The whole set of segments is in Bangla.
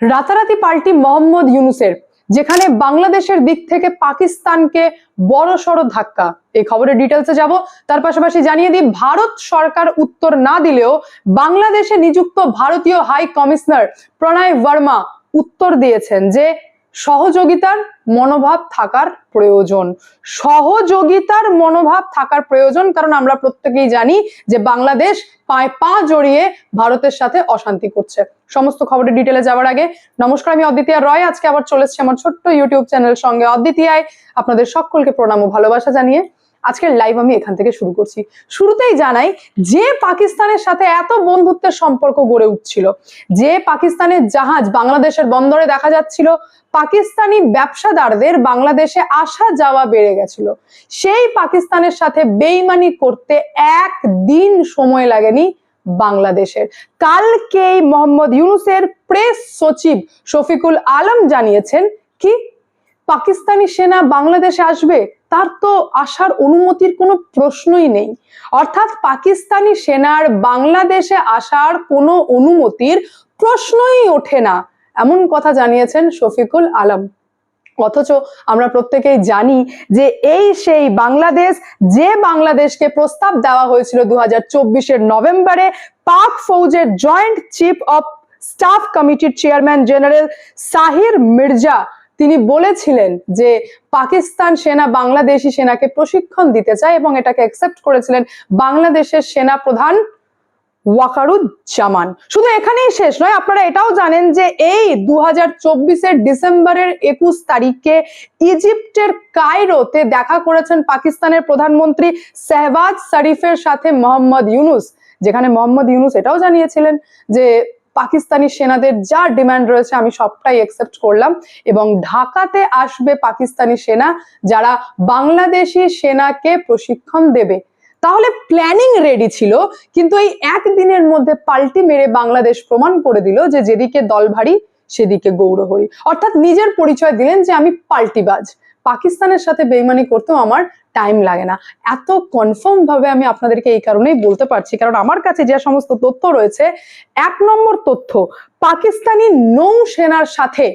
রাতারাতি পাল্টি মোহাম্মদ ইউনুসের, যেখানে বাংলাদেশের দিক থেকে পাকিস্তানকে বড় সড় ধাক্কা। এই খবরের ডিটেলসে যাব। তার পাশাপাশি জানিয়ে দিই, ভারত সরকার উত্তর না দিলেও বাংলাদেশে নিযুক্ত ভারতীয় হাই কমিশনার প্রণয় বর্মা উত্তর দিয়েছেন যে সহযোগিতার মনোভাব থাকার প্রয়োজন। সহযোগিতার মনোভাব থাকার প্রয়োজন, কারণ আমরা প্রত্যেকেই জানি যে বাংলাদেশ পায়ে পা জড়িয়ে ভারতের সাথে অশান্তি করছে। সমস্ত খবরের ডিটেলে যাওয়ার আগে, নমস্কার, আমি অদ্বিতীয় রয়। আজকে আবার চলেছে আমার ছোট্ট ইউটিউব চ্যানেল সঙ্গে। অদ্বিতীয়ায় আপনাদের সকলকে প্রণাম ও ভালোবাসা জানিয়ে আজকের লাইভ আমি এখান থেকে শুরু করছি। শুরুতেই জানাই, যে পাকিস্তানের সাথে এত বন্ধুত্বের সম্পর্ক গড়ে উঠছিল, যে পাকিস্তানের জাহাজ বাংলাদেশের বন্দরে দেখা যাচ্ছিল, পাকিস্তানি ব্যবসাদারদের বাংলাদেশে আসা যাওয়া বেড়ে গেছিল। সেই পাকিস্তানের সাথে বেইমানি করতে একদিন সময় লাগেনি বাংলাদেশের। কালকেই মোহাম্মদ ইউনুসের প্রেস সচিব শফিকুল আলম জানিয়েছেন কি, পাকিস্তানি সেনা বাংলাদেশে আসবে? তার তো আসার অনুমতির কোনো প্রশ্নই নেই। অর্থাৎ পাকিস্তানি সেনার বাংলাদেশে আসার কোনো অনুমতির প্রশ্নই ওঠে না, এমন কথা জানিয়েছেন শফিকুল আলম। অথচ আমরা প্রত্যেকেই জানি যে এই সেই বাংলাদেশ, যে বাংলাদেশকে প্রস্তাব দেওয়া হয়েছিল দু হাজার নভেম্বরে, পাক ফৌজের জয়েন্ট চিফ অফ স্টাফ কমিটির চেয়ারম্যান জেনারেল সাহির মির্জা তিনি বলেছিলেন যে পাকিস্তান সেনা বাংলাদেশি সেনাকে প্রশিক্ষণ দিতে চায় এবং এটাকে অ্যাকসেপ্ট করেছিলেন বাংলাদেশের সেনা প্রধান ওয়াকারুজ্জামান। শুধু এখানেই শেষ নয়, আপনারা এটাও জানেন যে এই দু হাজার ডিসেম্বরের একুশ তারিখে ইজিপ্টের কায়রোতে দেখা করেছেন পাকিস্তানের প্রধানমন্ত্রী শেহবাজ শরীফের সাথে মোহাম্মদ ইউনুস, যেখানে মোহাম্মদ ইউনুস এটাও জানিয়েছিলেন যে পাকিস্তানি সেনাদের যা ডিমান্ড রয়েছে আমি সবটাই একসেপ্ট করলাম এবং ঢাকাতে আসবে পাকিস্তানি সেনা যারা বাংলাদেশি সেনাকে প্রশিক্ষণ দেবে। তাহলে প্ল্যানিং রেডি ছিল, কিন্তু এই একদিনের মধ্যে পাল্টি মেরে বাংলাদেশ প্রমাণ করে দিল যে যেদিকে দল ভারী সেদিকে গৌরহরি। অর্থাৎ নিজের পরিচয় দিলেন যে আমি পাল্টিবাজ। পাকিস্তানের সাথে বেইমানি করতেও আমার টাইম লাগে না। এত কনফার্ম ভাবে আমি আপনাদেরকে এই কারণেই বলতে পারছি, কারণ আমার কাছে যে সমস্ত তথ্য রয়েছে, এক নম্বর তথ্য, পাকিস্তানি নৌসেনার সাথে,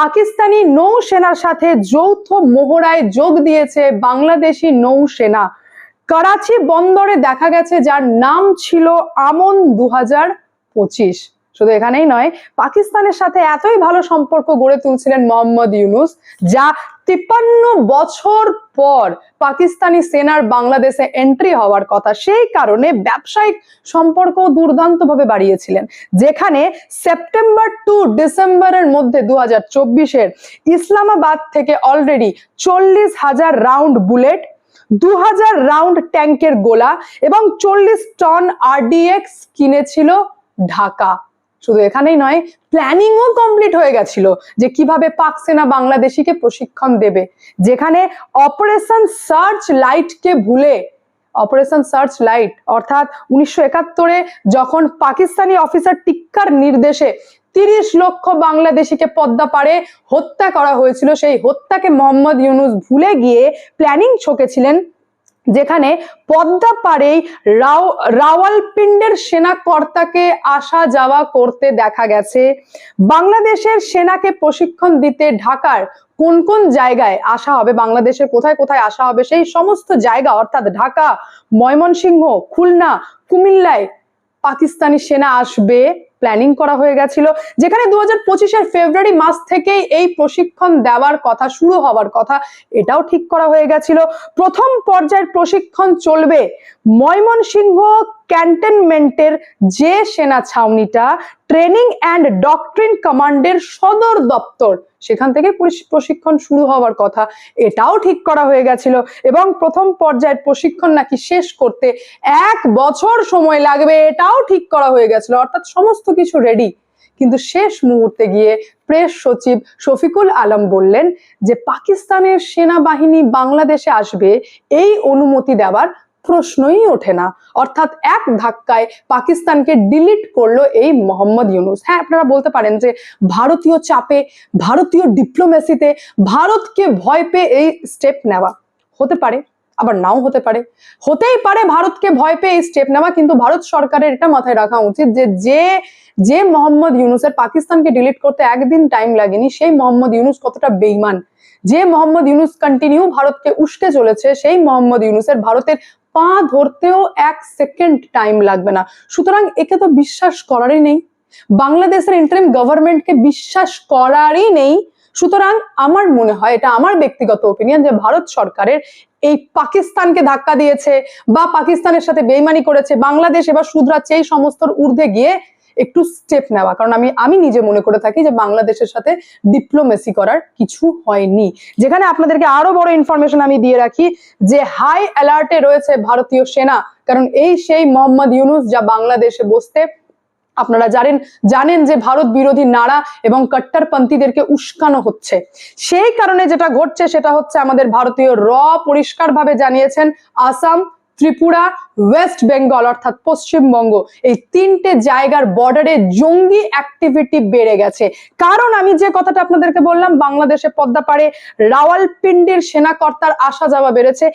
পাকিস্তানি নৌসেনার সাথে যৌথ মোহরায় যোগ দিয়েছে বাংলাদেশি নৌসেনা। করাচি বন্দরে দেখা গেছে যার নাম ছিল আমন দু পঁচিশ। শুধু এখানেই নয়, পাকিস্তানের সাথে এতই ভালো সম্পর্ক গড়ে তুলছিলেন মোহাম্মদ ইউনুস, যা তিপ্পান্ন বছর পর পাকিস্তানি সেনার বাংলাদেশে এন্ট্রি হওয়ার কথা, সেই কারণে ব্যবসায়িক সম্পর্ক দুর্দান্তভাবে বাড়িয়েছিলেন, যেখানে সেপ্টেম্বর টু ডিসেম্বরের মধ্যে দু হাজার ইসলামাবাদ থেকে অলরেডি চল্লিশ হাজার রাউন্ড বুলেট দু হাজার রাউন্ড ট্যাঙ্কের গোলা এবং চল্লিশ টন আরডিএক্স কিনেছিল ঢাকা। শুধু এখানেই নয় প্ল্যানিংও কমপ্লিট হয়ে গেছিল যে কীভাবে পাক সেনা বাংলাদেশিকে প্রশিক্ষণ দেবে। যেখানে অপারেশন সার্চ লাইটকে ভুলে অপারেশন সার্চ লাইট অর্থাৎ উনিশশো একাত্তরে যখন পাকিস্তানি অফিসার টিক্কার নির্দেশে তিরিশ লক্ষ বাংলাদেশিকে পদ্মা পারে হত্যা করা হয়েছিল, সেই হত্যাকে মোহাম্মদ ইউনুস ভুলে গিয়ে প্ল্যানিং ছকেছিলেন যেখানে পদ্মা পাড়েই রাও সেনা কর্তাকে আসা যাওয়া করতে দেখা গেছে। বাংলাদেশের সেনাকে প্রশিক্ষণ দিতে ঢাকার কোন কোন জায়গায় আসা হবে, বাংলাদেশের কোথায় কোথায় আসা হবে, সেই সমস্ত জায়গা, অর্থাৎ ঢাকা, ময়মনসিংহ, খুলনা, কুমিল্লায় পাকিস্তানি সেনা আসবে। প্ল্যানিং করা হয়ে গেছিল, যেখানে দু হাজার পঁচিশের ফেব্রুয়ারি মাস থেকেই এই প্রশিক্ষণ দেওয়ার কথা, শুরু হওয়ার কথা, এটাও ঠিক করা হয়ে গেছিল। প্রথম পর্যায়ের প্রশিক্ষণ চলবে ময়মনসিংহ ক্যান্টনমেন্টের যে সেনা ছাউনিটা ট্রেনিং অ্যান্ড ডক্ট্রিন কমান্ডের সদর দপ্তর। সেখান থেকে পরিশ- প্রশিক্ষণ শুরু হওয়ার কথা। এটাও ঠিক করা হয়ে গেছিল। এবং প্রথম পর্যায়ের প্রশিক্ষণ নাকি শেষ করতে এক বছর সময় লাগবে। এটাও ঠিক করা হয়ে গেছিল। অর্থাৎ সমস্ত কিছু রেডি কিন্তু শেষ মুহূর্তে গিয়ে প্রেস সচিব শফিকুল আলম বললেন যে, পাকিস্তানের সেনাবাহিনী বাংলাদেশে আসবে, এই অনুমতি দেওয়ার প্রশ্নই ওঠে না। অর্থাৎ এক ধাক্কায় পাকিস্তানকে ডিলিট করল এই মোহাম্মদ ইউনুস। হ্যাঁ আপনারা বলতে পারেন যে ভারতীয় চাপে, ভারতীয় ডিপ্লোমেসিতে ভারতকে ভয় পেয়ে এই স্টেপ নেওয়া হতে পারে, আবার নাও হতে পারে। হতেই পারে ভারতকে ভয় পেয়ে স্টেপ নেওয়া, কিন্তু ভারত সরকারের এটা মাথায় রাখা উচিত যে যে যে মোহাম্মদ ইউনুসের পাকিস্তানকে ডিলিট করতে একদিন টাইম লাগেনি, সেই মোহাম্মদ ইউনুস কতটা বেইমান যে মোহাম্মদ ইউনুস কন্টিনিউ ভারতকে উস্কে চলেছে, সেই মোহাম্মদ ইউনুসের ভারতের পা ধরতেও এক সেকেন্ড টাইম লাগবে না। সুতরাং একে তো বিশ্বাস করারই নেই। বাংলাদেশের ইন্টারিম গভর্নমেন্টকে বিশ্বাস করারই নেই। সুতরাং আমার মনে হয়, এটা আমার ব্যক্তিগত ওপিনিয়ন যে ভারত সরকারের এই পাকিস্তানকে ধাক্কা দিয়েছে বা পাকিস্তানের সাথে বেইমানি করেছে, বাংলাদেশ এবার শুধরাচ্ছে এই সমস্তর ঊর্ধ্বে গিয়ে একটু স্টেপ নেওয়া। কারণ আমি আমি নিজে মনে করে থাকি যে বাংলাদেশের সাথে ডিপ্লোমেসি করার কিছু হয়নি। যেখানে আপনাদেরকে আরও বড় ইনফরমেশন আমি দিয়ে রাখি যে হাই অ্যালার্টে রয়েছে ভারতীয় সেনা। কারণ এই সেই মোহাম্মদ ইউনুস যা বাংলাদেশে বসতে আপনারা জানেন জানেন যে ভারত বিরোধী নাড়া এবং কট্টরপন্থীদেরকে উস্কানো হচ্ছে। সেই কারণে যেটা ঘটছে সেটা হচ্ছে আমাদের ভারতীয় র পরিষ্কারভাবে জানিয়েছেন আসাম ত্রিপুরা ওয়েস্ট বেঙ্গল অর্থাৎ পশ্চিমবঙ্গ, এই তিনটে জায়গার বর্ডারে জঙ্গি অ্যাক্টিভিটি বেড়ে গেছে। কারণ আমি যে কথাটা আপনাদেরকে বললাম, বাংলাদেশে পদ্মাপাড়ে রাওয়ালপিন্ডির সেনাকর্তার আসা যাওয়া বেড়েছে।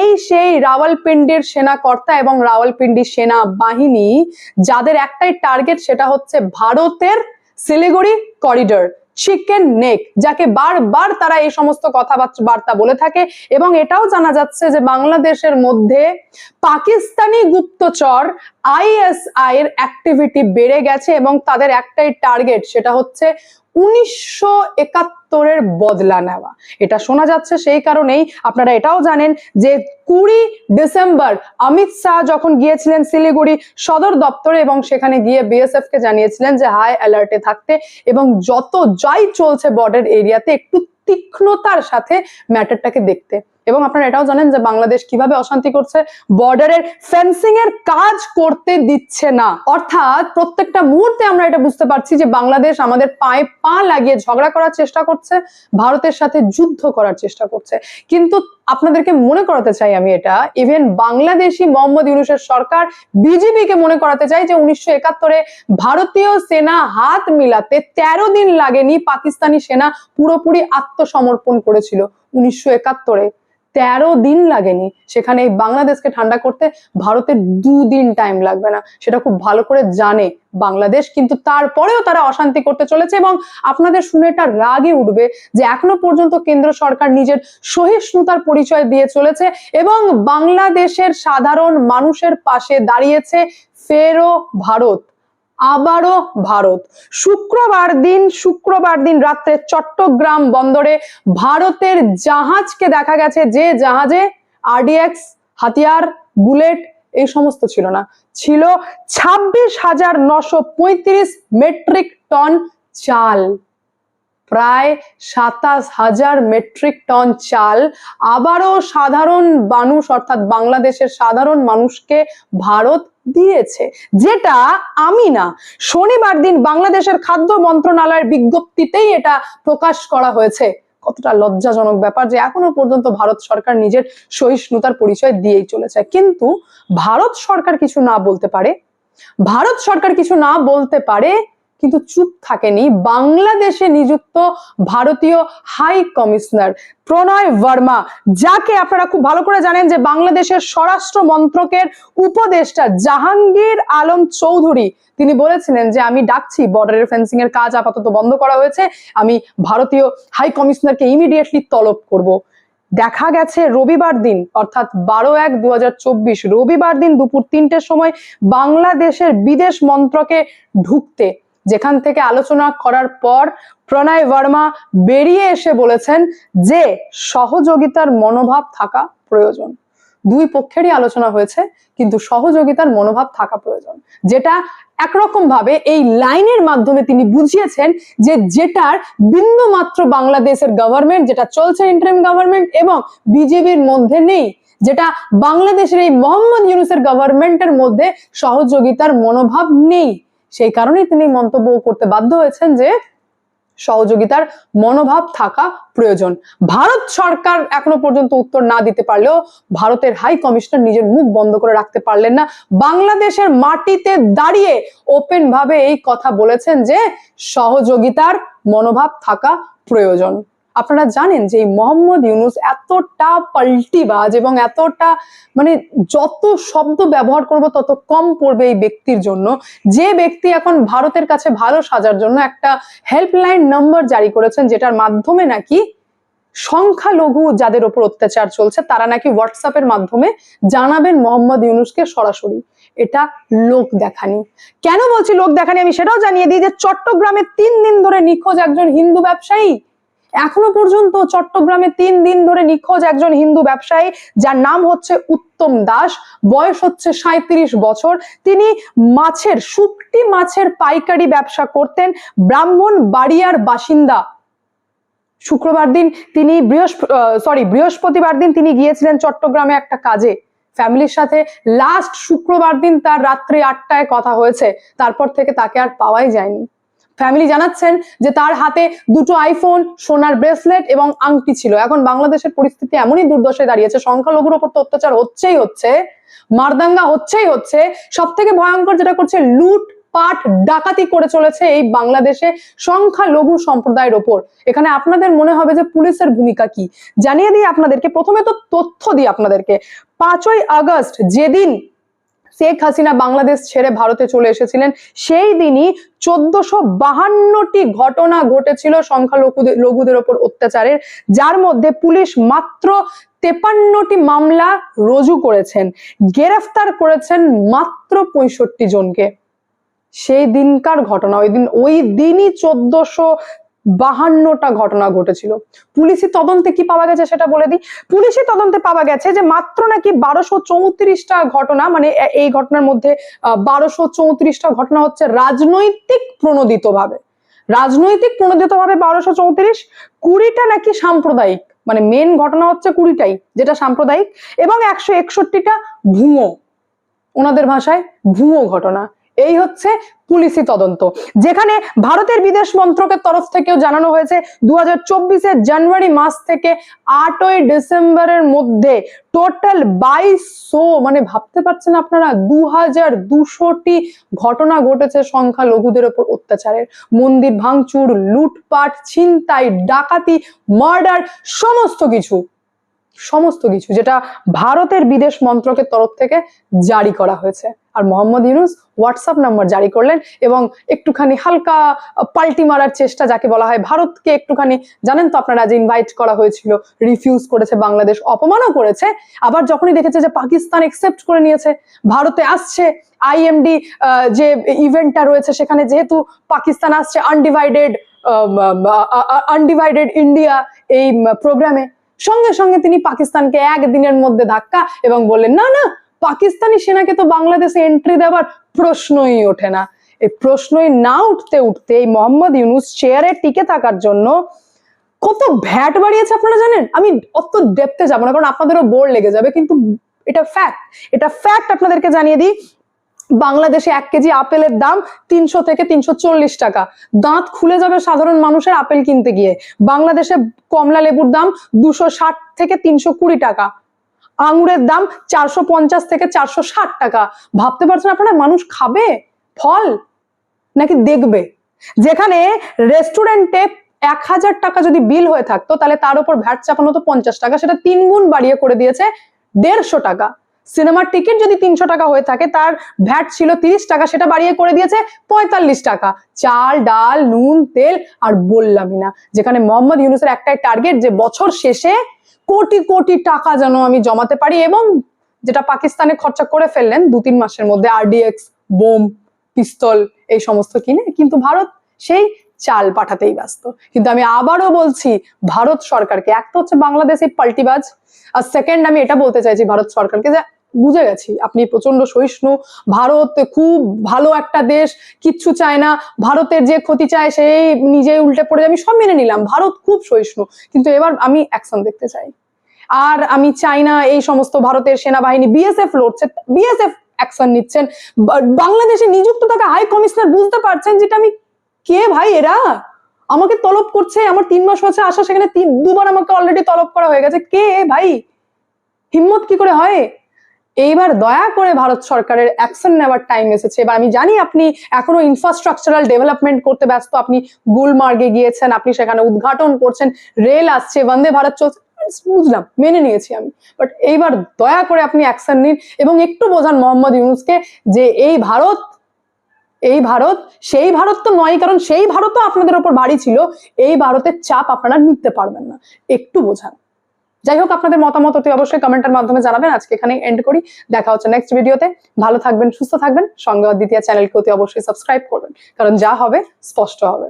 এই সেই রাওয়ালপিন্ডির সেনাকর্তা এবং রাওয়ালপিন্ডি সেনা বাহিনী যাদের একটাই টার্গেট সেটা হচ্ছে ভারতের শিলিগুড়ি করিডোর চিকেন নেক যাকে বারবার তারা এই সমস্ত কথাবার্তা বলে থাকে এবং এটাও জানা যাচ্ছে যে বাংলাদেশের মধ্যে পাকিস্তানি গুপ্তচর আইএসআই এর অ্যাক্টিভিটি বেড়ে গেছে এবং তাদের একটাই টার্গেট সেটা হচ্ছে উনিশশো একাত্তরের বদলা নেওয়া। এটা শোনা যাচ্ছে সেই কারণেই আপনারা এটাও জানেন যে কুড়ি ডিসেম্বর অমিত শাহ যখন গিয়েছিলেন শিলিগুড়ি সদর দপ্তরে এবং সেখানে গিয়ে বিএসএফ কে জানিয়েছিলেন যে হাই অ্যালার্টে থাকতে এবং যত যাই চলছে বর্ডার এরিয়াতে একটু তীক্ষ্ণতার সাথে ম্যাটারটাকে দেখতে। এবং আপনারা এটাও জানেন যে বাংলাদেশ কীভাবে অশান্তি করছে? বর্ডারের ফেন্সিং এর কাজ করতে দিচ্ছে না। অর্থাৎ প্রত্যেকটা মুহূর্তে আমরা এটা বুঝতে পারছি যে বাংলাদেশ আমাদের পায়ে পা লাগিয়ে ঝগড়া করার চেষ্টা করছে, ভারতের সাথে যুদ্ধ করার চেষ্টা করছে। কিন্তু আপনাদেরকে মনে করাতে চাই আমি এটা ইভেন বাংলাদেশি মোহাম্মদ ইউনুসের সরকার বিজেপি কে মনে করাতে চাই যে উনিশশো একাত্তরে ভারতীয় সেনা হাত মিলাতে তেরো দিন লাগেনি পাকিস্তানি সেনা পুরোপুরি আত্মসমর্পণ করেছিল। উনিশশো একাত্তরে তেরো দিন লাগেনি সেখানে এই বাংলাদেশকে ঠান্ডা করতে ভারতের দুদিন টাইম লাগবে না। সেটা খুব ভালো করে জানে বাংলাদেশ, কিন্তু তারপরেও তারা অশান্তি করতে চলেছে এবং আপনাদের শুনে এটা রাগে উঠবে যে এখনও পর্যন্ত কেন্দ্র সরকার নিজের সহিষ্ণুতার পরিচয় দিয়ে চলেছে এবং বাংলাদেশের সাধারণ মানুষের পাশে দাঁড়িয়েছে ফেরো ভারত। আবারও ভারত। শুক্রবার দিন শুক্রবার দিন রাত্রে চট্টগ্রাম বন্দরে ভারতের জাহাজকে দেখা গেছে যে জাহাজে আরডিএক্স হাতিয়ার, বুলেট এই সমস্ত ছিল না। ছিল ছাব্বিশ হাজার নশো মেট্রিক টন চাল। প্রায় সাতাশ হাজার মেট্রিক টন চাল। আবারও সাধারণ মানুষ, অর্থাৎ বাংলাদেশের সাধারণ মানুষকে ভারত দিয়েছে, যেটা আমি না। শনিবার দিন বাংলাদেশের খাদ্য মন্ত্রণালয়ের বিজ্ঞপ্তিতেই এটা প্রকাশ করা হয়েছে। কতটা লজ্জাজনক ব্যাপার যে এখনও পর্যন্ত ভারত সরকার নিজের সহিষ্ণুতার পরিচয় দিয়েই চলেছে। কিন্তু ভারত সরকার কিছু না বলতে পারে, ভারত সরকার কিছু না বলতে পারে কিন্তু চুপ থাকেনি বাংলাদেশে নিযুক্ত ভারতীয় হাই কমিশনার প্রণয় বর্মা, যাকে আপনারা খুব ভালো করে জানেন যে বাংলাদেশের স্বরাষ্ট্র মন্ত্রকের উপদেষ্টা জাহাঙ্গীর আলম চৌধুরী। তিনি বলেছিলেন যে, আমি ডাকছি বর্ডারের ফেন্সিং এর কাজ আপাতত বন্ধ করা হয়েছে। আমি ভারতীয় হাই কমিশনারকে ইমিডিয়েটলি তলব করব। দেখা গেছে রবিবার দিন, অর্থাৎ বারো এক দু রবিবার দিন দুপুর তিনটের সময় বাংলাদেশের বিদেশ মন্ত্রকে ঢুকতে যেখান থেকে আলোচনা করার পর প্রণয় বর্মা বেরিয়ে এসে বলেছেন যে সহযোগিতার মনোভাব থাকা প্রয়োজন। দুই পক্ষেরই আলোচনা হয়েছে, কিন্তু সহযোগিতার মনোভাব থাকা প্রয়োজন। যেটা একরকম ভাবে এই লাইনের মাধ্যমে তিনি বুঝিয়েছেন যে যেটার বিন্দু মাত্র বাংলাদেশের গভর্নমেন্ট যেটা চলছে ইন্টারিম গভর্নমেন্ট এবং বিজেপির মধ্যে নেই, যেটা বাংলাদেশের এই মোহাম্মদ ইউনুসের গভর্নমেন্টের মধ্যে সহযোগিতার মনোভাব নেই। সেই কারণেই তিনি মন্তব্য করতে বাধ্য হয়েছেন যে সহযোগিতার মনোভাব থাকা প্রয়োজন। ভারত সরকার এখনও পর্যন্ত উত্তর না দিতে পারলেও ভারতের হাই কমিশনার নিজের মুখ বন্ধ করে রাখতে পারলেন না। বাংলাদেশের মাটিতে দাঁড়িয়ে ওপেন ভাবে এই কথা বলেছেন যে সহযোগিতার মনোভাব থাকা প্রয়োজন। আপনারা জানেন যে মোহাম্মদ ইউনুস এতটা পাল্টিবাজ এবং এতটা মানে যত শব্দ ব্যবহার করব তত কম পড়বে এই ব্যক্তির জন্য। যে ব্যক্তি এখন ভারতের কাছে ভালো সাজার জন্য একটা হেল্পলাইন নম্বর জারি করেছেন, যেটার মাধ্যমে নাকি সংখ্যালঘু যাদের ওপর অত্যাচার চলছে, তারা নাকি হোয়াটসঅ্যাপের মাধ্যমে জানাবেন মোহাম্মদ ইউনুসকে সরাসরি। এটা লোক দেখানি। কেন বলছি লোক দেখানি? আমি সেটাও জানিয়ে দিই যে চট্টগ্রামে তিন দিন ধরে নিখোঁজ একজন হিন্দু ব্যবসায়ী। এখনও পর্যন্ত চট্টগ্রামে তিন দিন ধরে নিখোঁজ একজন হিন্দু ব্যবসায়ী, যার নাম হচ্ছে উত্তম দাস। বয়স হচ্ছে সাঁত্রিশ বছর। তিনি মাছের শুকটি মাছের পাইকারি ব্যবসা করতেন। ব্রাহ্মণ বাড়িয়ার বাসিন্দা। শুক্রবার দিন তিনি বৃহস্পতি সরি বৃহস্পতিবার দিন তিনি গিয়েছিলেন চট্টগ্রামে একটা কাজে। ফ্যামিলির সাথে লাস্ট শুক্রবার দিন তার রাত্রি আটটায় কথা হয়েছে। তারপর থেকে তাকে আর পাওয়াই যায়নি। ফ্যামিলি জানাচ্ছেন যে তার হাতে দুটো আইফোন সোনার ব্রেসলেট এবং আংটি ছিল। এখন বাংলাদেশের পরিস্থিতি এমনই দুর্দশায় দাঁড়িয়েছে, সংখ্যালঘুর ওপর তো অত্যাচার হচ্ছেই হচ্ছে, মারদাঙ্গা হচ্ছেই হচ্ছে। সব থেকে ভয়ঙ্কর যেটা করছে, লুট, পাট, ডাকাতি করে চলেছে এই বাংলাদেশে সংখ্যালঘু সম্প্রদায়ের ওপর। এখানে আপনাদের মনে হবে যে পুলিশের ভূমিকা কি। জানিয়ে দিই আপনাদেরকে, প্রথমে তো তথ্য দিই আপনাদেরকে। পাঁচই আগস্ট, যেদিন শেখ হাসিনা বাংলাদেশ ছেড়ে ভারতে চলে এসেছিলেন। সেই দিনই চোদ্দশো বাহান্নটি ঘটনা ঘটেছিল সংখ্যালঘুদের লঘুদের ওপর অত্যাচারের, যার মধ্যে পুলিশ মাত্র তেপান্নটি মামলা রুজু করেছেন। গ্রেফতার করেছেন মাত্র পঁয়ষট্টি জনকে। সেই দিনকার ঘটনা, ওই দিন ওই দিনই চোদ্দশো বাহান্নটা ঘটনা ঘটেছিল। পুলিশি তদন্তে কি পাওয়া গেছে সেটা বলে দিই। পুলিশি তদন্তে পাওয়া গেছে যে মাত্র নাকি বারোশো চৌত্রিশটা ঘটনা মানে এই ঘটনার মধ্যে বারোশো চৌত্রিশটা ঘটনা হচ্ছে রাজনৈতিক প্রণোদিত ভাবে রাজনৈতিক প্রণোদিত ভাবে বারোশো চৌত্রিশ, কুড়িটা নাকি সাম্প্রদায়িক মানে মেন ঘটনা হচ্ছে কুড়িটাই, যেটা সাম্প্রদায়িক, এবং একশো একষট্টিটা ভুয়ো, ওনাদের ভাষায় ভুয়ো ঘটনা। এই হচ্ছে পুলিশি তদন্ত। যেখানে ভারতের বিদেশ মন্ত্রকের তরফ থেকেও জানানো হয়েছে দু হাজার জানুয়ারি মাস থেকে আটই ডিসেম্বরের মধ্যে টোটাল বাইশশো মানে ভাবতে পারছেন আপনারা দু হাজার দুশোটি ঘটনা ঘটেছে সংখ্যালঘুদের ওপর অত্যাচারের। মন্দির ভাঙচুর, লুটপাট, ছিনতাই, ডাকাতি, মার্ডার, সমস্ত কিছু সমস্ত কিছু যেটা ভারতের বিদেশ মন্ত্রকের তরফ থেকে জারি করা হয়েছে। আর মোহাম্মদ ইউনুস হোয়াটসঅ্যাপ নাম্বার জারি করলেন এবং একটুখানি হালকা পাল্টি মারার চেষ্টা যাকে বলা হয় ভারতকে একটুখানি, জানেন তো আপনারা যে ইনভাইট করা হয়েছিল রিফিউজ করেছে, বাংলাদেশ অপমানও করেছে, আবার যখনই দেখেছে যে পাকিস্তান একসেপ্ট করে নিয়েছে, ভারতে আসছে আইএমডি যে ইভেন্টটা রয়েছে সেখানে যেহেতু পাকিস্তান আসছে আনডিভাইডেড আনডিভাইডেড ইন্ডিয়া এই প্রোগ্রামে সঙ্গে সঙ্গে তিনি পাকিস্তানকে একদিনের মধ্যে ধাক্কা এবং বললেন, না না পাকিস্তানি সেনাকে তো বাংলাদেশে এন্ট্রি দেওয়ার প্রশ্নই ওঠে না। এই প্রশ্নই না উঠতে উঠতে এই মোহাম্মদ ইউনুস চেয়ারে টিকে থাকার জন্য কত ভ্যাট বাড়িয়েছে আপনারা জানেন? আমি অত ডেপতে যাব না, কারণ আপনাদেরও বোর লেগে যাবে, কিন্তু এটা ফ্যাক্ট এটা ফ্যাক্ট আপনাদেরকে জানিয়ে দিই, বাংলাদেশে এক কেজি আপেলের দাম তিনশো থেকে তিনশো চল্লিশ টাকা। দাঁত খুলে যাবে সাধারণ মানুষের আপেল কিনতে গিয়ে। বাংলাদেশে কমলা লেবুর দাম দুশো ষাট থেকে তিনশো কুড়ি টাকা। আঙুরের দাম চারশো পঞ্চাশ থেকে চারশো ষাট টাকা। ভাবতে পারছেন আপনারা মানুষ খাবে? ফল? নাকি দেখবে? যেখানে রেস্টুরেন্টে এক হাজার টাকা যদি বিল হয়ে থাকতো, তাহলে তার উপর ভ্যাট চাপানো তো পঞ্চাশ টাকা। সেটা তিন গুণ বাড়িয়ে করে দিয়েছে দেড়শো টাকা। সিনেমার টিকিট যদি তিনশো টাকা হয়ে থাকে, তার ভ্যাট ছিল তিরিশ টাকা, সেটা বাড়িয়ে করে দিয়েছে পঁয়তাল্লিশ টাকা। চাল, ডাল, নুন, তেল, আর বললামই না। যেখানে মোহাম্মদ ইউনুসের একটাই টার্গেট যে বছর শেষে কোটি কোটি টাকা যেন আমি জমাতে পারি এবং যেটা পাকিস্তানে খরচা করে ফেললেন দু তিন মাসের মধ্যে আরডিএক্স বোম, পিস্তল, এই সমস্ত কিনে। কিন্তু ভারত সেই চাল পাঠাতেই ব্যস্ত। কিন্তু আমি আবারও বলছি, ভারত সরকারকে, এক তো হচ্ছে বাংলাদেশ এই পাল্টিবাজ, আর সেকেন্ড আমি এটা বলতে চাইছি, ভারত সরকারকে যে বুঝে গেছি। আপনি প্রচণ্ড সহিষ্ণু। ভারত খুব ভালো একটা দেশ, কিচ্ছু চায় না। ভারতের যে ক্ষতি চায়, সেই নিজে উল্টে পড়ে আমি সব মেনে নিলাম। ভারত খুব সহিষ্ণু। কিন্তু এবার আমি অ্যাকশন দেখতে চাই। আর আমি চাই না এই সমস্ত ভারতের সেনাবাহিনী বিএসএফ লড়ছে। বিএসএফ অ্যাকশন নিচ্ছেন। বাংলাদেশে নিযুক্ত থাকা হাই কমিশনার বুঝতে পারছেন যেটা আমি, কে ভাই এরা? আমাকে তলব করছে, আমার তিন মাস হচ্ছে আসা, সেখানে দুবার আমাকে অলরেডি তলব করা হয়ে গেছে। কে ভাই? হিম্মত কি করে হয়? এইবার দয়া করে ভারত সরকারের অ্যাকশন নেওয়ার টাইম এসেছে। এবার আমি জানি আপনি এখনও ইনফ্রাস্ট্রাকচারাল ডেভেলপমেন্ট করতে ব্যস্ত, আপনি গুলমার্গে গিয়েছেন, আপনি সেখানে উদ্ঘাটন করছেন রেল আসছে, বন্দে ভারত চলছে। বুঝলাম মেনে নিয়েছি আমি। বাট এইবার দয়া করে আপনি অ্যাকশন নিন এবং একটু বোঝান মোহাম্মদ ইউনুসকে যে এই ভারত এই ভারত, সেই ভারত তো নয়, কারণ সেই ভারতও আপনাদের ওপর ভারী ছিল। এই ভারতের চাপ আপনারা নিতে পারবেন না। একটু বোঝান। যাই হোক, আপনাদের মতামত অতি অবশ্যই কমেন্টের মাধ্যমে জানাবেন। আজকে এখানে এন্ড করি। দেখা হচ্ছে নেক্সট ভিডিওতে ভালো থাকবেন, সুস্থ থাকবেন। সঙ্গে দ্বিতীয় চ্যানেলকে অতি অবশ্যই সাবস্ক্রাইব করবেন। কারণ যা হবে, স্পষ্ট হবে।